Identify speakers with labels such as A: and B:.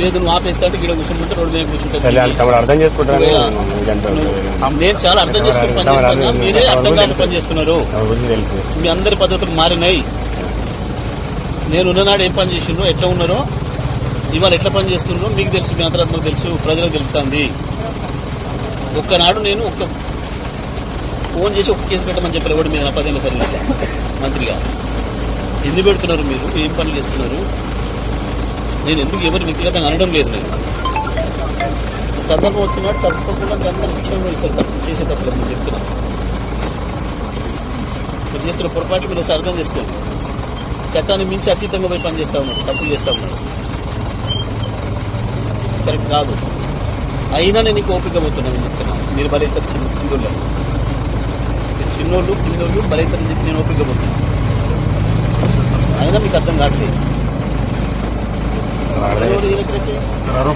A: లేదు నువ్వు ఆపేస్తా అంటే గిడ కూర్చుంటే రోడ్డు మీద
B: సరే వాళ్ళు
A: కూర్చుంటే
B: తమరు అర్థం
A: నేను చాలా అర్థం చేసుకుని పని చేస్తాను. మీరే అర్థం కాని పని చేస్తున్నారు. మీ అందరి పద్ధతులు మారినాయి. నేను ఉన్ననాడు ఏం పని చేసిండ్రో ఎట్లా ఉన్నారో ఇవాళ ఎట్లా పని చేస్తున్నారో మీకు తెలుసు మీ అంతరాత్మకు తెలుసు ప్రజలకు తెలుస్తుంది. ఒక్కనాడు నేను ఒక్క ఫోన్ చేసి ఒక కేసు పెట్టమని చెప్పారు ఎవడు మీద నా పదేళ్ళ సర్వీస్. మంత్రిగా. ఎందుకు పెడుతున్నారు మీరు? ఏం పనులు చేస్తున్నారు? నేను ఎందుకు ఎవరు వ్యక్తిగతంగా అనడం లేదు నేను. సందర్భం వచ్చినాడు తప్పకుండా మీ అందరు శిక్షణ ఇస్తారు. తప్పు చేసే తప్పులు నేను చెప్తున్నాను మీరు చేస్తున్న పొరపాటు మీరు ఒకసారి అర్థం చేసుకోండి. చట్టాన్ని మించి అతీతంగా పోయి పని చేస్తా ఉన్నారు. తప్పులు చేస్తా ఉన్నారు. కరెక్ట్ కాదు. అయినా నేను నీకు ఓపిక పోతున్నాను చెప్తున్నాను మీరు మరి చిన్న కిందోళ్ళు. మీరు చిన్నోళ్ళు కిందోళ్ళు మరి చెప్పి నేను ఓపిక పోతున్నాను అయినా మీకు అర్థం కావట్లేదు
B: అర్థం
A: ఎవరు